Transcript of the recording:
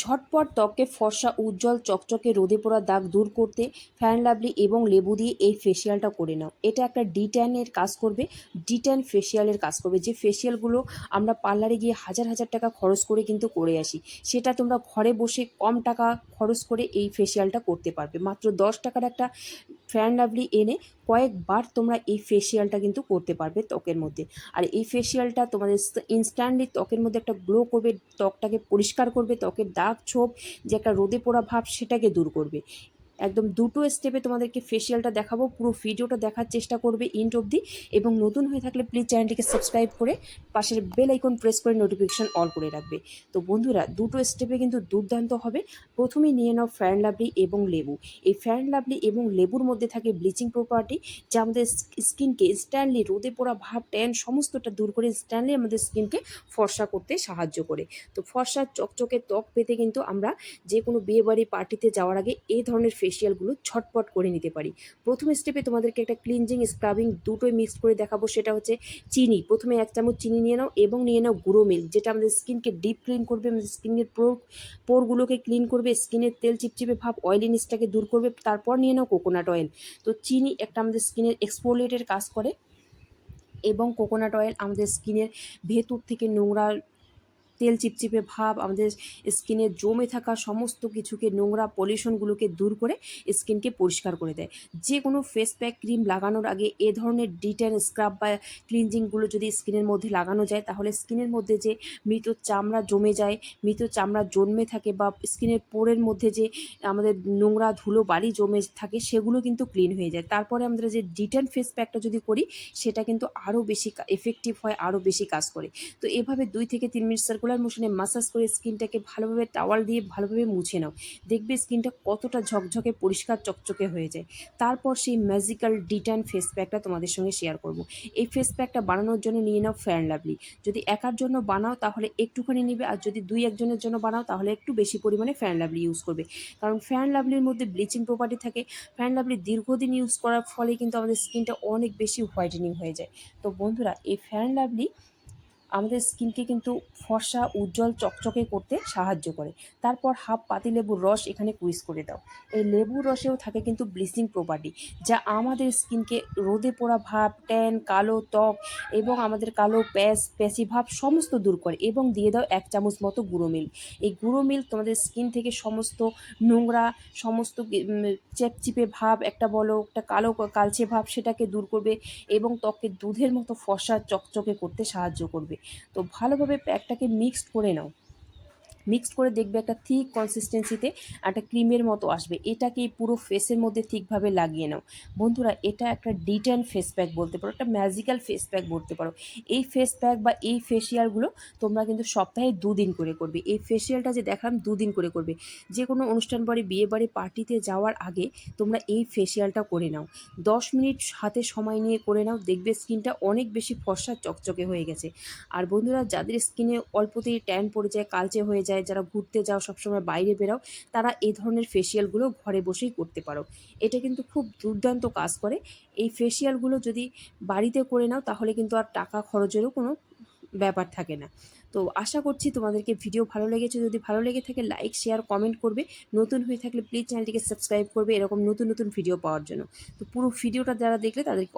ঝটপট ত্বকে ফর্সা, উজ্জ্বল, চকচকে, রোদে পোড়া দাগ দূর করতে, ফ্যান লাভলি এবং লেবু দিয়ে এই ফেসিয়ালটা করে নাও। এটা একটা ডিট্যানের কাজ করবে ডিট্যান ফেসিয়ালের কাজ করবে। যে ফেসিয়ালগুলো আমরা পার্লারে গিয়ে হাজার হাজার টাকা খরচ করে কিন্তু করে আসি, সেটা তোমরা ঘরে বসে কম টাকা খরচ করে এই ফেসিয়ালটা করতে পারবে। মাত্র দশ টাকার একটা ফ্যান লাভলি এনে কয়েকবার তোমরা এই ফেসিয়ালটা কিন্তু করতে পারবে ত্বকের মধ্যে। আর এই ফেসিয়ালটা তোমাদের ইনস্ট্যান্টলি ত্বকের মধ্যে একটা গ্লো করবে, ত্বকটাকে পরিষ্কার করবে, ত্বকের দাগ ছোপ, যে একটা রোদে পোড়া ভাব সেটাকে দূর করবে। একদম দুটো স্টেপে তোমাদেরকে ফেসিয়ালটা দেখাবো, পুরো ভিডিওটা দেখার চেষ্টা করবে ইন্ট অবধি এবং নতুন হয়ে থাকলে প্লিজ চ্যানেলটিকে সাবস্ক্রাইব করে পাশের বেল আইকন প্রেস করে নোটিফিকেশন অল করে রাখবে। তো বন্ধুরা, দুটো স্টেপে কিন্তু দুর্দান্ত হবে। প্রথমেই নিয়ে নাও ফ্যান লাভলি এবং লেবু এই ফ্যান লাভলি এবং লেবুর মধ্যে থাকে ব্লিচিং প্রপার্টি যা আমাদের স্কিনকে ইনস্ট্যান্টলি রোদে পোড়া ভাব ট্যান সমস্তটা দূর করে ইনস্ট্যান্টলি আমাদের স্কিনকে ফর্সা করতে সাহায্য করে। তো ফর্সা চকচকে ত্বক পেতে কিন্তু আমরা যে কোনো বিয়েবাড়ি পার্টিতে যাওয়ার আগে এই ধরনের ফেসিয়ালগুলো ছটপট করে নিতে পারি। প্রথম স্টেপে তোমাদেরকে একটা ক্লিনজিং স্ক্রাবিং দুটোই মিক্স করে দেখাবো। সেটা হচ্ছে চিনি। প্রথমে এক চামচ চিনি নিয়ে নাও এবং নিয়ে নাও গুঁড়ো মিল্ক যেটা আমাদের স্কিনকে ডিপ ক্লিন করবে, আমাদের স্কিনের পোর পোরগুলোকে ক্লিন করবে স্কিনের তেল চিপচিপে ভাব অয়েলিনেসটাকে দূর করবে, তারপর নিয়ে নাও কোকোনাট অয়েল তো চিনি একটা আমাদের স্কিনের এক্সপোলেটের কাজ করে এবং কোকোনাট অয়েল আমাদের স্কিনের ভেতর থেকে নোংরা তেল চিপচিপে ভাব, আমাদের স্কিনে জমে থাকা সমস্ত কিছুকে নোংরা পলিউশনগুলোকে দূর করে স্কিনকে পরিষ্কার করে দেয়। যে কোনো ফেস প্যাক ক্রিম লাগানোর আগে এ ধরনের ডিটেন স্ক্রাব বা ক্লিনজিংগুলো যদি স্কিনের মধ্যে লাগানো যায়, তাহলে স্কিনের মধ্যে যে মৃত চামড়া জমে যায়, মৃত চামড়া জন্মে থাকে বা স্কিনের পোরের মধ্যে যে আমাদের নোংরা ধুলো বালি জমে থাকে, সেগুলো কিন্তু ক্লিন হয়ে যায়। তারপরে আমরা যে ডিটেন ফেস প্যাকটা যদি করি, সেটা কিন্তু আরও বেশি এফেক্টিভ হয়, আরও বেশি কাজ করে। তো এভাবে দুই থেকে তিন মিনিট সার্কুলার মোশনে মাসাজ করে স্কিনটাকে ভালোভাবে টাওয়াল দিয়ে ভালোভাবে মুছে নাও। দেখবে স্কিনটা কতটা ঝকঝকে, পরিষ্কার, চকচকে হয়ে যায়। তারপর সেই ম্যাজিক্যাল ডিটান ফেস প্যাকটা তোমাদের সঙ্গে শেয়ার করব। এই ফেস প্যাকটা বানানোর জন্য নিয়ে নাও ফ্যান লাভলি যদি একার জন্য বানাও তাহলে একটুখানি নেবে, আর যদি দুই একজনের জন্য বানাও তাহলে একটু বেশি পরিমাণে ফ্যান লাভলি ইউজ করবে। কারণ ফ্যান লাভলির মধ্যে ব্লিচিং প্রপার্টি থাকে। ফ্যান লাভলি দীর্ঘদিন ইউজ করার ফলে কিন্তু আমাদের স্কিনটা অনেক বেশি হোয়াইটেনিং হয়ে যায়। তো বন্ধুরা, এই ফ্যান লাভলি আমাদের স্কিনকে কিন্তু ফর্সা, উজ্জ্বল, চকচকে করতে সাহায্য করে। তারপর হাফ পাতি লেবুর রস এখানে কুইজ করে দাও। এই লেবুর রসেও থাকে কিন্তু ব্লিচিং প্রপার্টি যা আমাদের স্কিনকে রোদে পোড়া ভাব ট্যান কালো ত্বক এবং আমাদের কালো প্যাচ প্যাচি ভাব সমস্ত দূর করে এবং দিয়ে দাও এক চামচ মতো গুঁড়ো মিল্ক। এই গুঁড়ো মিল্ক তোমাদের স্কিন থেকে সমস্ত নোংরা, সমস্ত চেপচিপে ভাব, একটা বলো, একটা কালো কালচে ভাব সেটাকে দূর করবে এবং ত্বককে দুধের মতো ফসা চকচকে করতে সাহায্য করবে। তো ভালোভাবে প্যাকটাকে মিক্সড করে নাও। মিক্সড করে দেখবে একটা থিক কনসিস্টেন্সিতে একটা ক্রিমের মতো আসবে। এটাকে পুরো ফেসের মধ্যে ঠিকভাবে লাগিয়ে নাও। বন্ধুরা, এটা একটা ডিটেন ফেস প্যাক বলতে পারো, একটা ম্যাজিক্যাল ফেস প্যাক বলতে পারো। এই ফেস প্যাক বা এই ফেসিয়ালগুলো তোমরা কিন্তু সপ্তাহে দুদিন করে করবে। এই ফেসিয়ালটা যে দেখালাম, দুদিন করে করবে। যে কোনো অনুষ্ঠান বাড়ি, বিয়ে বাড়ি পার্টিতে যাওয়ার আগে তোমরা এই ফেসিয়ালটা করে নাও। দশ মিনিট হাতে সময় নিয়ে করে নাও, দেখবে স্কিনটা অনেক বেশি ফর্সা, চকচকে হয়ে গেছে। আর বন্ধুরা, যাদের স্কিনে অল্পতেই ট্যান পড়ে যায়, কালচে হয়ে যায় যায়, যারা ঘুরতে যাও, সবসময় বাইরে বেরাও, তারা এই ধরনের ফেসিয়ালগুলো ঘরে বসেই করতে পারো। এটা কিন্তু খুব দুর্দান্ত কাজ করে। এই ফেসিয়ালগুলো যদি বাড়িতে করে নাও, তাহলে কিন্তু আর টাকা খরচেরও কোনো ব্যাপার থাকে না। তো আশা করছি তোমাদেরকে ভিডিও ভালো লেগেছে। যদি ভালো লেগে থাকে লাইক শেয়ার কমেন্ট করবে। নতুন হয়ে থাকলে প্লিজ চ্যানেলটিকে সাবস্ক্রাইব করবে। এরকম নতুন নতুন ভিডিও পাওয়ার জন্য। তো পুরো ভিডিওটা যারা দেখলে তাদেরকে